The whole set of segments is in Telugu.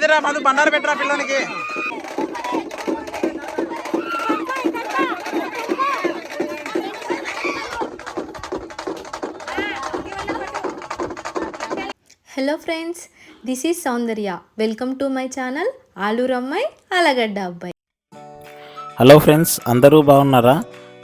వదిరా మందు బండారు పెట్టరా పిల్లోనికి. Hello friends this is Soundarya welcome to my channel Aluru అమ్మాయి అలగడ్డ అబ్బాయి హలో ఫ్రెండ్స్ అందరూ బాగున్నారా?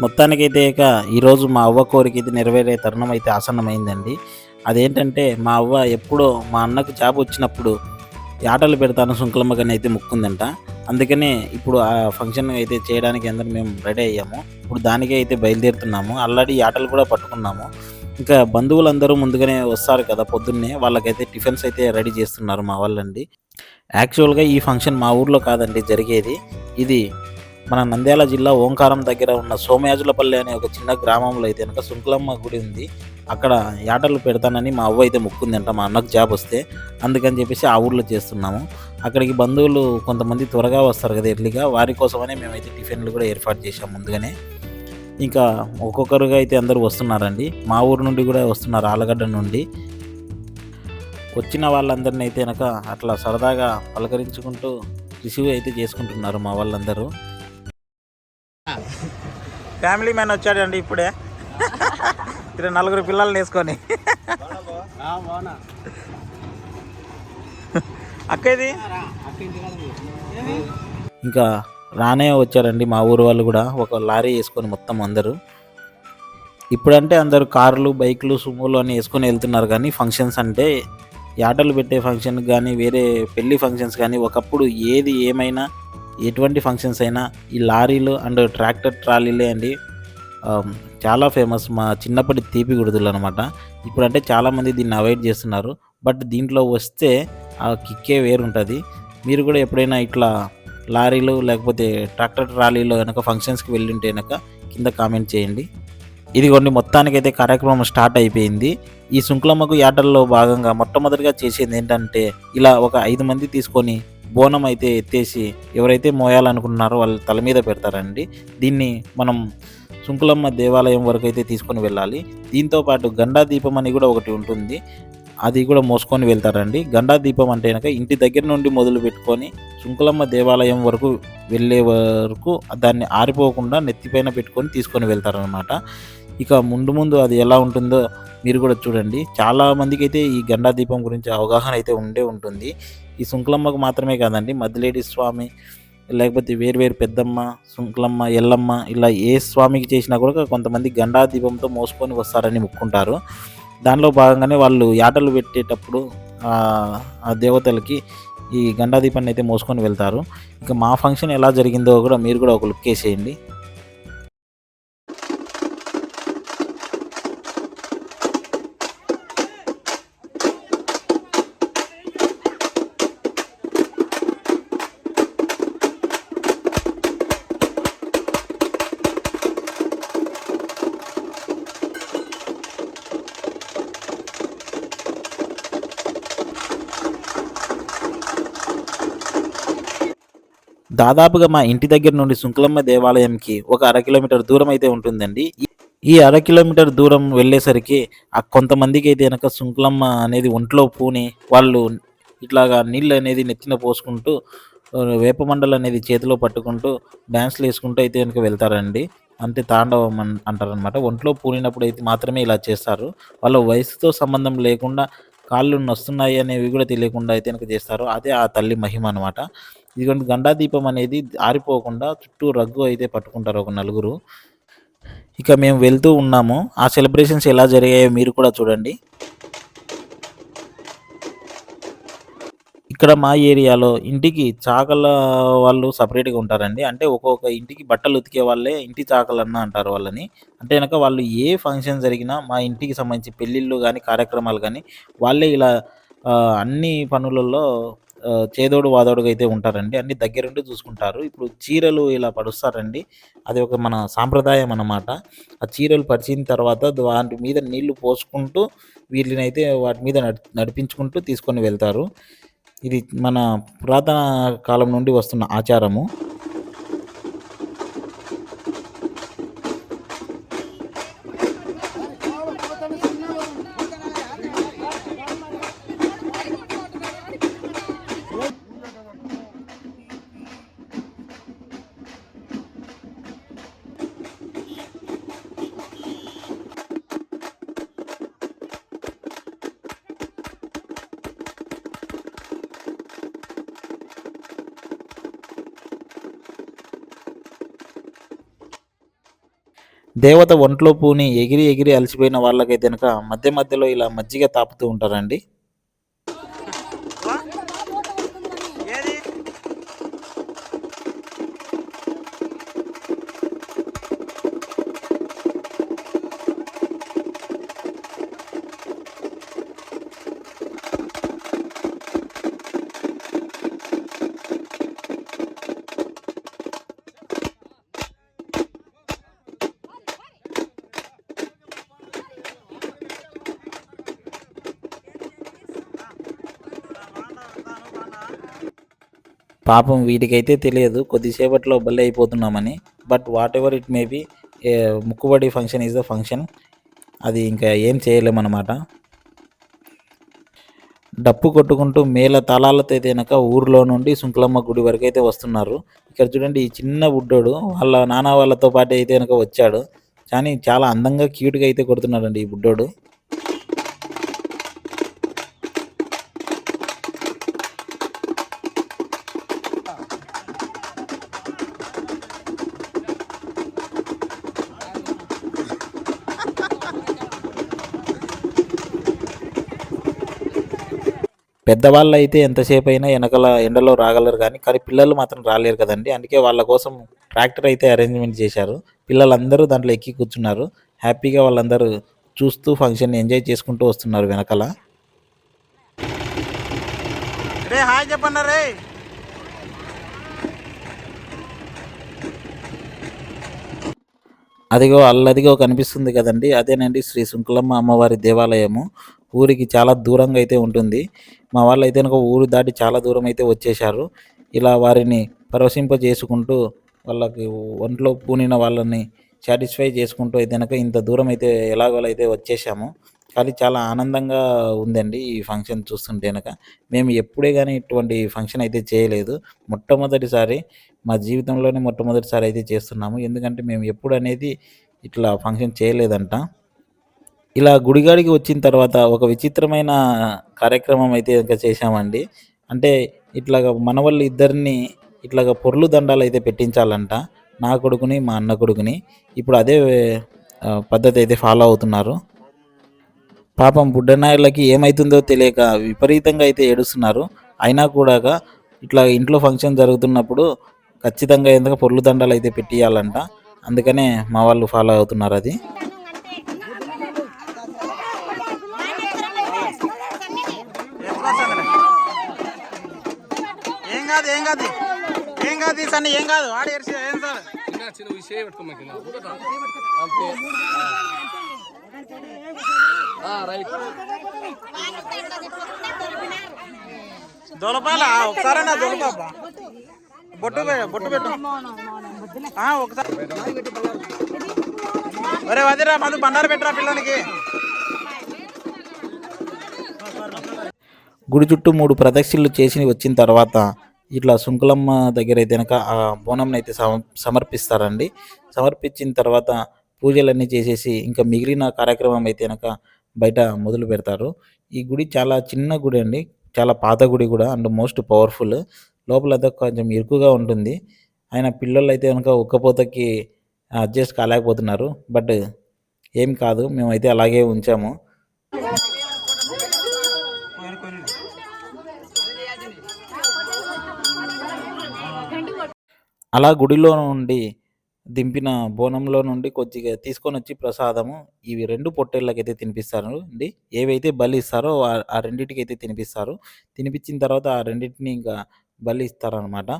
మొత్తానికైతే ఇక ఈరోజు మా అవ్వ కోరిక ఇది నెరవేరే తరుణం అయితే ఆసన్నమైందండి. అదేంటంటే మా అవ్వ ఎప్పుడో మా అన్నకు జాబ్ వచ్చినప్పుడు ఆటలు పెడతాను శుంకులమ్మగాని అయితే ముక్కుందంట. అందుకనే ఇప్పుడు ఆ ఫంక్షన్ అయితే చేయడానికి అందరం మేము రెడీ అయ్యాము. ఇప్పుడు దానికే అయితే బయలుదేరుతున్నాము. ఆల్రెడీ ఆటలు కూడా పట్టుకున్నాము. ఇంకా బంధువులందరూ ముందుగానే వస్తారు కదా పొద్దున్నే. వాళ్ళకైతే టిఫిన్స్ అయితే రెడీ చేస్తున్నారు మా వాళ్ళండి. యాక్చువల్గా ఈ ఫంక్షన్ మా ఊర్లో కాదండి జరిగేది. ఇది మన నంద్యాల జిల్లా ఓంకారం దగ్గర ఉన్న సోమయాజులపల్లి అనే ఒక చిన్న గ్రామంలో అయితే కనుక శుంకులమ్మ గుడి ఉంది. అక్కడ యాటలు పెడతానని మా అవ్వ అయితే ముక్కుందంట మా అన్నకు జాబ్ వస్తే. అందుకని చెప్పేసి ఆ ఊర్లో చేస్తున్నాము. అక్కడికి బంధువులు కొంతమంది త్వరగా వస్తారు కదా ఎర్లీగా వారి కోసమనే మేమైతే టిఫిన్లు కూడా ఏర్పాటు చేసాం ముందుగానే. ఇంకా ఒక్కొక్కరుగా అయితే అందరూ వస్తున్నారండి. మా ఊరు నుండి కూడా వస్తున్నారు ఆలగడ్డ నుండి. వచ్చిన వాళ్ళందరినీ అయితే కనుక అట్లా సరదాగా పలకరించుకుంటూ రిసీవ్ అయితే చేసుకుంటున్నారు మా వాళ్ళందరూ. ఫ్యామిలీ మ్యాన్ వచ్చాడండి ఇప్పుడే. ఇక్కడ నలుగురు పిల్లల్ని వేసుకొని. అక్కది ఇంకా రానే వచ్చారండి మా ఊరు వాళ్ళు కూడా. ఒక లారీ వేసుకొని మొత్తం అందరూ. ఇప్పుడంటే అందరూ కార్లు బైక్లు సుమోలు అని వేసుకొని వెళ్తున్నారు కానీ ఫంక్షన్స్ అంటే యాటలు పెట్టే ఫంక్షన్ కానీ వేరే పెళ్ళి ఫంక్షన్స్ కానీ ఒకప్పుడు ఏది ఏమైనా ఎటువంటి ఫంక్షన్స్ అయినా ఈ లారీలు అండ్ ట్రాక్టర్ ట్రాలీలే అండి. చాలా ఫేమస్ మా చిన్నప్పటి తీపి గుడుదులు అనమాట ఇప్పుడంటే చాలామంది దీన్ని అవాయిడ్ చేస్తున్నారు. బట్ దీంట్లో వస్తే ఆ కిక్కే వేరుంటుంది. మీరు కూడా ఎప్పుడైనా ఇట్లా లారీలు లేకపోతే ట్రాక్టర్ ట్రాలీలో కనుక ఫంక్షన్స్కి వెళ్ళింటే కనుక కింద కామెంట్ చేయండి. ఇదిగోండి మొత్తానికైతే కార్యక్రమం స్టార్ట్ అయిపోయింది. ఈ శుంకులమ్మకు యాటల్లో భాగంగా మొట్టమొదటిగా చేసేది ఏంటంటే ఇలా ఒక ఐదు మంది తీసుకొని బోనం అయితే ఎత్తేసి ఎవరైతే మోయాలనుకుంటున్నారో వాళ్ళ తల మీద పెడతారండి. దీన్ని మనం సుంకులమ్మ దేవాలయం వరకు అయితే తీసుకొని వెళ్ళాలి. దీంతో పాటు గండా దీపం అని కూడా ఒకటి ఉంటుంది. అది కూడా మోసుకొని వెళ్తారండి. గండా దీపం అంటే కనుక ఇంటి దగ్గర నుండి మొదలు పెట్టుకొని సుంకులమ్మ దేవాలయం వరకు వెళ్ళే వరకు దాన్ని ఆరిపోకుండా నెత్తిపైన పెట్టుకొని తీసుకొని వెళ్తారనమాట ఇక ముందు ముందు అది ఎలా ఉంటుందో మీరు కూడా చూడండి. చాలా మందికి అయితే ఈ గండా దీపం గురించి అవగాహన అయితే ఉండే ఉంటుంది. ఈ సుంకులమ్మకు మాత్రమే కాదండి మద్దిలేడి స్వామి లేకపోతే వేరు వేరు పెద్దమ్మ సుంకులమ్మ ఎల్లమ్మ ఇలా ఏ స్వామికి చేసినా కూడా కొంతమంది గండా దీపంతో మోసుకొని వస్తారని ముక్కుంటారు. దానిలో భాగంగానే వాళ్ళు యాటలు పెట్టేటప్పుడు ఆ దేవతలకి ఈ గండా దీపాన్ని అయితే మోసుకొని వెళ్తారు. ఇక మా ఫంక్షన్ ఎలా జరిగిందో కూడా మీరు కూడా ఒక లుక్ వేసేయండి. దాదాపుగా మా ఇంటి దగ్గర నుండి శుంకులమ్మ దేవాలయంకి ఒక అర కిలోమీటర్ దూరం అయితే ఉంటుందండి. ఈ- అర కిలోమీటర్ దూరం వెళ్ళేసరికి ఆ కొంతమందికి అయితే కనుక శుంకులమ్మ అనేది ఒంట్లో పూని వాళ్ళు ఇట్లాగా నీళ్ళు అనేది నెత్తిన పోసుకుంటూ వేపమండలు అనేది చేతిలో పట్టుకుంటూ డ్యాన్స్లు వేసుకుంటూ అయితే కనుక వెళ్తారండి. అంటే తాండవం అన్- అంటారనమాట ఒంట్లో పూనినప్పుడు అయితే మాత్రమే ఇలా చేస్తారు. వాళ్ళ వయసుతో సంబంధం లేకుండా కాళ్ళు నొస్తున్నాయి అనేవి కూడా తెలియకుండా అయితే కనుక చేస్తారు. అదే ఆ తల్లి మహిమ అనమాట ఇదిగోండి గండా దీపం అనేది ఆరిపోకుండా చుట్టూ రగ్గు అయితే పట్టుకుంటారు ఒక నలుగురు. ఇక మేము వెళ్తూ ఉన్నాము. ఆ సెలబ్రేషన్స్ ఎలా జరిగాయో మీరు కూడా చూడండి. ఇక్కడ మా ఏరియాలో ఇంటికి చాకల వాళ్ళు సపరేట్గా ఉంటారండి. అంటే ఒక్కొక్క ఇంటికి బట్టలు ఉతికే వాళ్ళే ఇంటి చాకలన్న అంటారు వాళ్ళని. అంటే కనుక వాళ్ళు ఏ ఫంక్షన్ జరిగినా మా ఇంటికి సంబంధించి పెళ్ళిళ్ళు కానీ కార్యక్రమాలు కానీ వాళ్ళే ఇలా అన్ని పనులలో చేదోడు వాదోడుగా అయితే ఉంటారండి. అన్ని దగ్గరుండి చూసుకుంటారు. ఇప్పుడు చీరలు ఇలా పడుస్తారండి అది ఒక మన సాంప్రదాయం అన్నమాట. ఆ చీరలు పరిచిన తర్వాత వాటి మీద నీళ్ళు పోసుకుంటూ వీటిని అయితే వాటి మీద నడి నడిపించుకుంటూ తీసుకొని వెళ్తారు. ఇది మన పురాతన కాలం నుండి వస్తున్న ఆచారము. దేవత ఒంట్లో పూని ఎగిరి ఎగిరి అలసిపోయిన వాళ్ళకైతే కనుక మధ్య మధ్యలో ఇలా మజ్జిగ తాపుతూ ఉంటారండి. పాపం వీటికైతే తెలియదు. కొద్దిసేపట్లో బలి అయిపోతున్నామని. But whatever it may be ముక్కుబడి function is the function అది ఇంకా ఏం చేయలేమన్నమాట. డప్పు కొట్టుకుంటూ మేళ తాళాలతో అయితే కనుక ఊర్లో నుండి సుంకులమ్మ గుడి వరకు అయితే వస్తున్నారు. ఇక్కడ చూడండి ఈ చిన్న బుడ్డోడు వాళ్ళ నాన్న వాళ్ళతో పాటు అయితే కనుక వచ్చాడు. కానీ చాలా అందంగా క్యూట్గా అయితే కొడుతున్నాడండి ఈ బుడ్డోడు. పెద్దవాళ్ళు అయితే ఎంతసేపు అయినా వెనకల ఎండలో రాగలరు కానీ కానీ పిల్లలు మాత్రం రాలేరు కదండి. అందుకే వాళ్ళ కోసం ట్రాక్టర్ అయితే అరేంజ్మెంట్ చేశారు. పిల్లలందరూ దాంట్లో ఎక్కి కూర్చున్నారు. హ్యాపీగా వాళ్ళందరూ చూస్తూ ఫంక్షన్ ఎంజాయ్ చేసుకుంటూ వస్తున్నారు వెనకాల. రే హాయ్ చెప్పండి రే. అదిగో అల్లదిగో కనిపిస్తుంది కదండి. అదేనండి శ్రీ శుంకులమ్మ అమ్మవారి దేవాలయము. ఊరికి చాలా దూరంగా అయితే ఉంటుంది. మా వాళ్ళు అయితే కనుక ఊరు దాటి చాలా దూరం అయితే వచ్చేసారు ఇలా వారిని పరవశింపజేసుకుంటూ వాళ్ళకి ఒంట్లో పూనిన వాళ్ళని సాటిస్ఫై చేసుకుంటూ అయితే కనుక ఇంత దూరం అయితే ఎలాగోలా అయితే వచ్చేసాము కానీ చాలా ఆనందంగా ఉందండి ఈ ఫంక్షన్ చూస్తుంటే కనుక. మేము ఎప్పుడే కానీ ఇటువంటి ఫంక్షన్ అయితే చేయలేదు. మొట్టమొదటిసారి మా జీవితంలోనే మొట్టమొదటిసారి అయితే చేస్తున్నాము. ఎందుకంటే మేము ఎప్పుడు అనేది ఇట్లా ఫంక్షన్ చేయలేదంట. ఇలా గుడిగాడికి వచ్చిన తర్వాత ఒక విచిత్రమైన కార్యక్రమం అయితే ఇంకా చేశామండి. అంటే ఇట్లాగ మన వాళ్ళు ఇద్దరిని ఇట్లాగ పొర్లు దండాలు అయితే పెట్టించాలంట. నా కొడుకుని మా అన్న కొడుకుని. ఇప్పుడు అదే పద్ధతి అయితే ఫాలో అవుతున్నారు. పాపం బుడ్డనాయలకి ఏమవుతుందో తెలియక విపరీతంగా అయితే ఏడుస్తున్నారు. అయినా కూడా ఇట్లా ఇంట్లో ఫంక్షన్ జరుగుతున్నప్పుడు ఖచ్చితంగా ఎందుకు పొర్లు దండాలు అయితే పెట్టియాలంట. అందుకనే మా వాళ్ళు ఫాలో అవుతున్నారు అది ఎప్పుడు వస్తుందిలే ఏం కాదు ఏం కాదు. ఏం కాదు ఈ సన్ని ఏం కాదు. ఆడ ఏర్చి ఏం సార్? చిన్న చిన్న విషయం పెట్టుకోమాక అంతే రైట్. దొలపాల? ఒకసారి నా దొలపాప బొట్టు బొట్టు పెట్టు. ఆ, ఒకసారి. ఒరే వదిరా మధు బండారు పెట్టరా పిల్లనికి. గుడి చుట్టూ మూడు ప్రదక్షిణలు చేసి వచ్చిన తర్వాత ఇట్లా సుంకులమ్మ దగ్గర అయితే కనుక ఆ బోనంని అయితే సమ- సమర్పిస్తారండి. సమర్పించిన తర్వాత పూజలన్నీ చేసేసి ఇంకా మిగిలిన కార్యక్రమం అయితే కనుక బయట మొదలు పెడతారు. ఈ గుడి చాలా చిన్న గుడి అండి. చాలా పాత గుడి కూడా అండ్ మోస్ట్ పవర్ఫుల్. లోపలంతా కొంచెం ఇరుకుగా ఉంటుంది. ఆయన పిల్లలు అయితే కనుక ఉక్కపోతకి అడ్జస్ట్ కాలేకపోతున్నారు. బట్ ఏం కాదు మేమైతే అలాగే ఉంచాము. అలా గుడిలో నుండి దింపిన బోనంలో నుండి కొద్దిగా తీసుకొని వచ్చి ప్రసాదము. ఇవి రెండు పొట్టేళ్ళకైతే తినిపిస్తారు అండి. ఏవైతే బలి ఇస్తారో ఆ- రెండింటికైతే తినిపిస్తారు. తినిపించిన తర్వాత ఆ రెండింటిని ఇంకా బలి ఇస్తారనమాట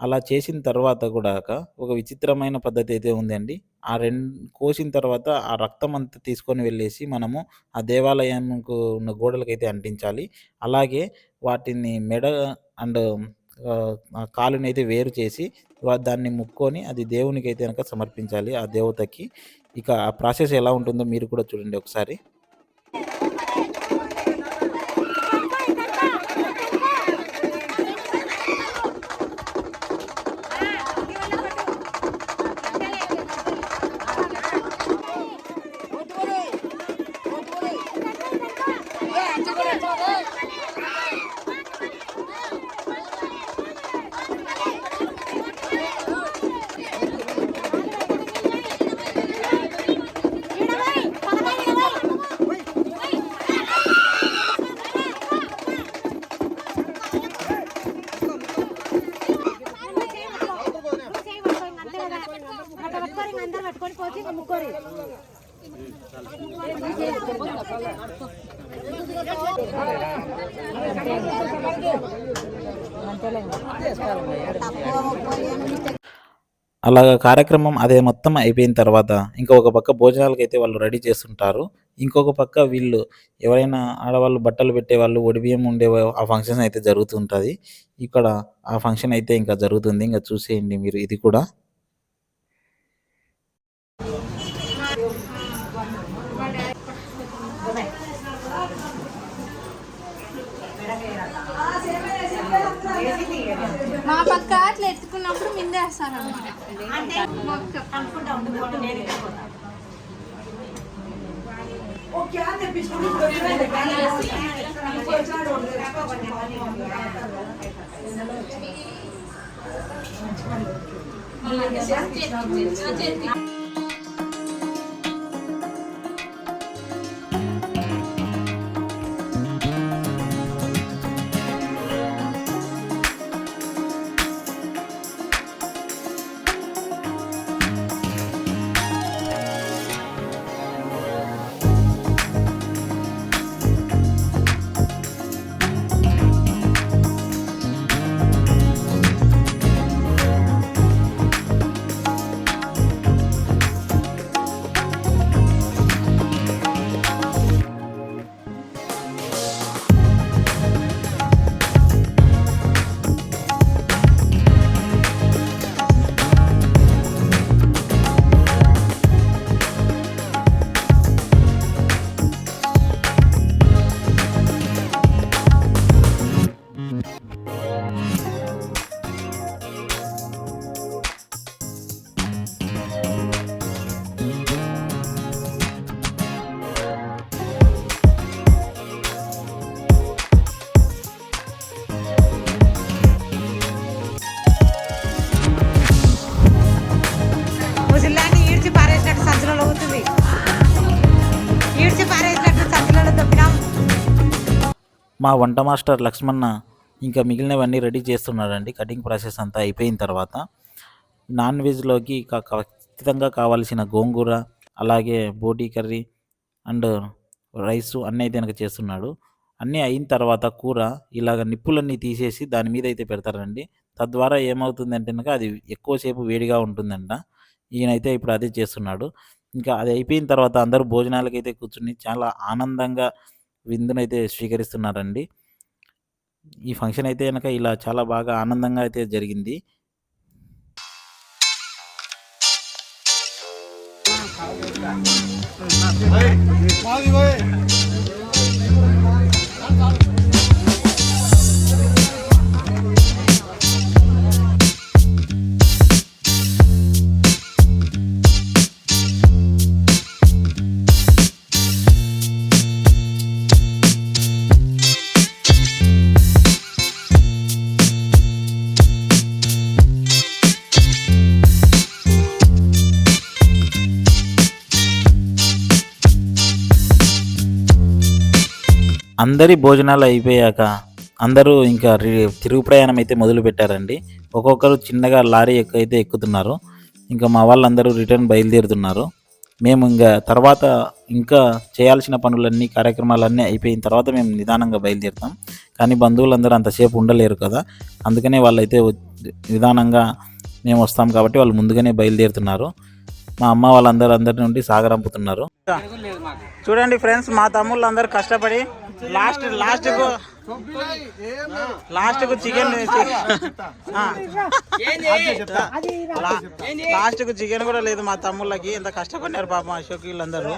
అలా చేసిన తర్వాత కూడా ఒక విచిత్రమైన పద్ధతి అయితే ఉందండి. ఆ రెండు కోసిన తర్వాత ఆ రక్తం అంతా తీసుకొని వెళ్ళేసి మనము ఆ దేవాలయంకు ఉన్న గోడలకైతే అంటించాలి. అలాగే వాటిని మెడ అండ్ కాలునైతే కాలుని అయితే వేరు చేసి దాన్ని ముక్కొని అది దేవునికి అయితే కనుక సమర్పించాలి. ఆ దేవతకి ఇక ఆ ప్రాసెస్ ఎలా ఉంటుందో మీరు కూడా చూడండి ఒకసారి. అలాగ కార్యక్రమం అదే మొత్తం అయిపోయిన తర్వాత ఇంకొక పక్క భోజనాలకు అయితే వాళ్ళు రెడీ చేస్తుంటారు. ఇంకొక పక్క వీళ్ళు ఎవరైనా ఆడవాళ్ళు బట్టలు పెట్టేవాళ్ళు ఒడిబియ్యం ఉండే ఆ ఫంక్షన్ అయితే జరుగుతుంటుంది ఇక్కడ ఆ ఫంక్షన్ అయితే ఇంకా జరుగుతుంది. ఇంకా చూసేయండి మీరు ఇది కూడా. మా పక్క అట్లా ఎత్తుకున్నప్పుడు మిందేస్తారన్నమాట. ముసలాన్ని మా వంట మాస్టర్ లక్ష్మణ ఇంకా మిగిలినవన్నీ రెడీ చేస్తున్నాడండి. కటింగ్ ప్రాసెస్ అంతా అయిపోయిన తర్వాత నాన్ వెజ్లోకి ఖచ్చితంగా కావాల్సిన గోంగూర అలాగే బోటీ కర్రీ అండ్ రైస్ అన్నీ అయితే కనుక చేస్తున్నాడు. అన్నీ అయిన తర్వాత కూర ఇలాగ నిప్పులన్నీ తీసేసి దాని మీద అయితే పెడతారండి. తద్వారా ఏమవుతుందంటే కనుక అది ఎక్కువసేపు వేడిగా ఉంటుందంట. ఈయనైతే ఇప్పుడు అదే చేస్తున్నాడు. ఇంకా అది అయిపోయిన తర్వాత అందరూ భోజనాలకైతే కూర్చుని చాలా ఆనందంగా విందునైతే స్వీకరిస్తున్నారండి. ఈ ఫంక్షన్ అయితే కనుక ఇలా చాలా బాగా ఆనందంగా అయితే జరిగింది. అందరి భోజనాలు అయిపోయాక అందరూ ఇంకా తిరుగు ప్రయాణం అయితే మొదలు పెట్టారండి. ఒక్కొక్కరు చిన్నగా లారీ ఎక్కు అయితే ఎక్కుతున్నారు. ఇంకా మా వాళ్ళందరూ రిటర్న్ బయలుదేరుతున్నారు. మేము ఇంకా తర్వాత ఇంకా చేయాల్సిన పనులన్నీ కార్యక్రమాలన్నీ అయిపోయిన తర్వాత మేము నిదానంగా బయలుదేరుతాం. కానీ బంధువులందరూ అంతసేపు ఉండలేరు కదా. అందుకనే వాళ్ళైతే నిదానంగా మేము వస్తాం కాబట్టి వాళ్ళు ముందుగానే బయలుదేరుతున్నారు. మా అమ్మ వాళ్ళందరూ అందరి నుండి సాగరంపుతున్నారు చూడండి ఫ్రెండ్స్ మా తమ్ముళ్ళు అందరు కష్టపడి లాస్ట్ లాస్ట్కు లాస్ట్కు చికెన్ లాస్ట్కు చికెన్ కూడా లేదు మా తమ్ముళ్ళకి. ఎంత కష్టపడినారు పాపం అశోక్ వీళ్ళందరూ?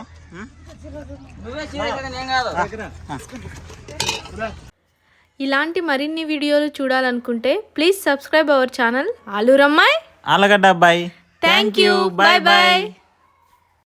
ఇలాంటి మరిన్ని వీడియోలు చూడాలనుకుంటే ప్లీజ్ సబ్స్క్రైబ్ అవర్ ఛానల్. ఆలూరమ్మాయి. ఆలగడ్డ అబ్బాయి. Thank you. Bye bye.